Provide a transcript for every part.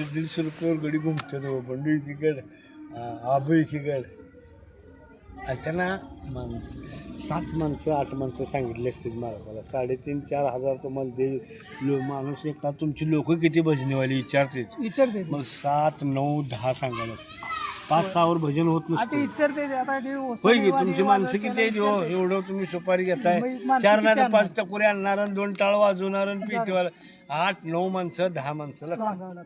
दीड दीडशे रुपयावर गडी घुमतात हो बंडू एकीकड आबू एकीकड आणि त्यांना मान सात माणसं आठ माणसं सांगितले असतील महाराजाला. साडेतीन चार हजार तुम्हाला दे लो माणूस एका तुमची लोक किती भजनीवाली विचारते विचारते मग सात नऊ दहा सांगायला. पाच सहावर भजन होत विचारते ते. आता ते होय की तुमची माणसं किती आहेत? हो एवढं तुम्ही सुपारी घेताय. चार आणणार? पाच टकोरी आणणार आणि दोन टाळ वाजवणार आणि पेटीवाला आठ नऊ माणसं दहा माणसं लागतात.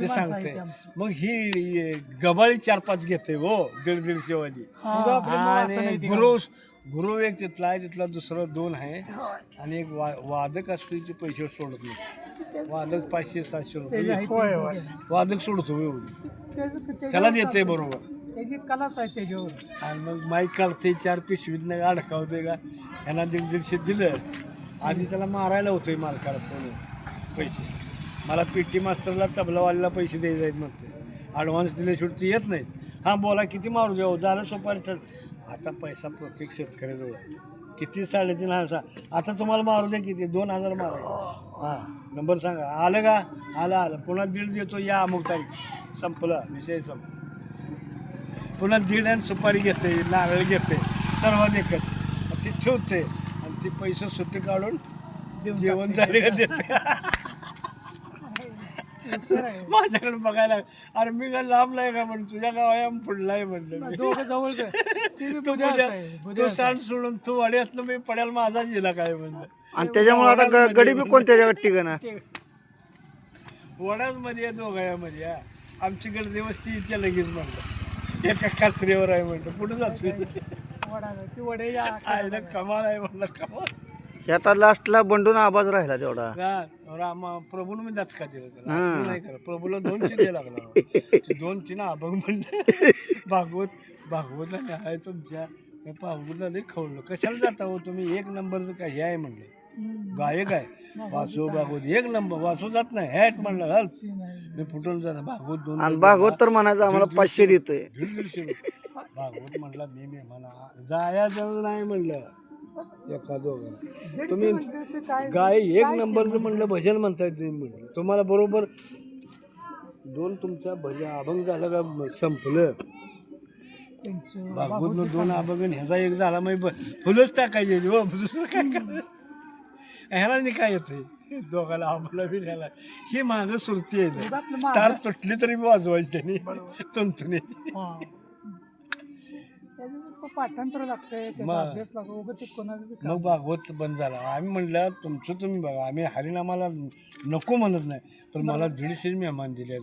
ते सांगते मग ही गबाळी चार पाच घेते हो दीड दीडशे वाली. आणि गुरु गुरु एक तिथला आहे तिथला दुसरा दोन आहे. आणि एक वा वादक असतो ते पैसे सोडत नाही. वादक पाचशे सातशे रुपये. वादक सोडतो एवढी. त्याला देते बरोबर. त्याची कलाच आहे त्याच्यावर. आणि मग माईक काढते चार पिशवीत नाही अडकावतोय का? यांना दीड दीडशे दिलं. आधी त्याला मारायला होतोय मालकाला फोन. पैसे. मला पी टी मास्तरला तबलावालीला पैसे द्यायचे आहेत म्हणते ॲडव्हान्स दिल्याशिवाय ते येत नाहीत. हां बोला किती मारू द्या झालं सोपारी ठर. आता पैसा प्रत्येक शेतकऱ्याजवळ आहे. किती साडेतीन हजार आता तुम्हाला मारू द्या किती? दोन हजार मारा. हां नंबर सांगा. आलं का? आलं आलं. पुन्हा दीड देतो या अमुक तारीख. संपला. विषय संपला. पुन्हा दीड आणि सुपारी घेते नारळ घेते. सर्व एकत ते ठेवते आणि ते पैसे सुट्टे काढून जेवण झाले का देते. माझ्याकडे बघायला अरे मी काय लांब नाही का म्हणून? तुझ्या गावाया पुढला आहे म्हणलं मी. दोघं जवळ तू बुजा- तू सांड सोडून तू मी पडेल माझा जिला काय म्हणलं? आणि त्याच्यामुळे आता ग- गडी बी कोणत्या जगात ठिकाणा वडाच मध्ये आहे दोघायामध्ये हा. आमची गर्दी वस्ती इथे लगेच म्हणलं. एका कासरीवर आहे म्हणलं. कुठं जातो ती वडे या आयला कमाल आहे म्हणलं कमाल. हे आता लास्टला बंडून आवाज राहिला तेवढा. हा, रामा प्रभून मी दचका दिला त्याला. हा. असं नाही करा प्रभूला दोन शिदे लागला दोन चिना अभंग म्हणलं. भागवत भागवत आहे तुमच्या. हे भागवतला लई खवलं कशाला जाता हो तुम्ही? एक नंबरचं काय हे आहे म्हणलं. गायक आहे. वासू भागवत एक नंबर. वासू जात नाही. हॅट म्हणलं हल. मी फुटून जाणार. भागवत दोन आणि भागवत तर म्हणायचं आम्हाला पाचशे देतोय. दीड दीडशे रुपये. भागवत म्हणला मी मी म्हणा जाया जवळ नाही म्हणलं. एका दोघं तुम्ही गाय एक नंबरचं म्हणलं भजन म्हणताय तुम्ही म्हणलं. तुम्हाला बरोबर दोन तुमच्या भजन अभंग झालं का संपलं? भागवत दोन अभंग आणि ह्याचा एक झाला मग फुलंच टाकायचे हो. दुसरं काय करायचं? ह्याला नाही काय येतंय? दोघाला आम्हाला बी ह्याला. ही मागं सुरती आहे. तार तुटली तरी वाजवायची त्यांनी. तुमतुनी पाठांतर लागतंय त्याचा मग. अभ्यास लागतो. उगाच ते कोणाचं बी मग भागवत बंद झाला. आम्ही म्हणलं तुमचं तुम्ही बघा. आम्ही हरिनामाला नको म्हणत नाही. पण मला दीडशे मेहमान दिले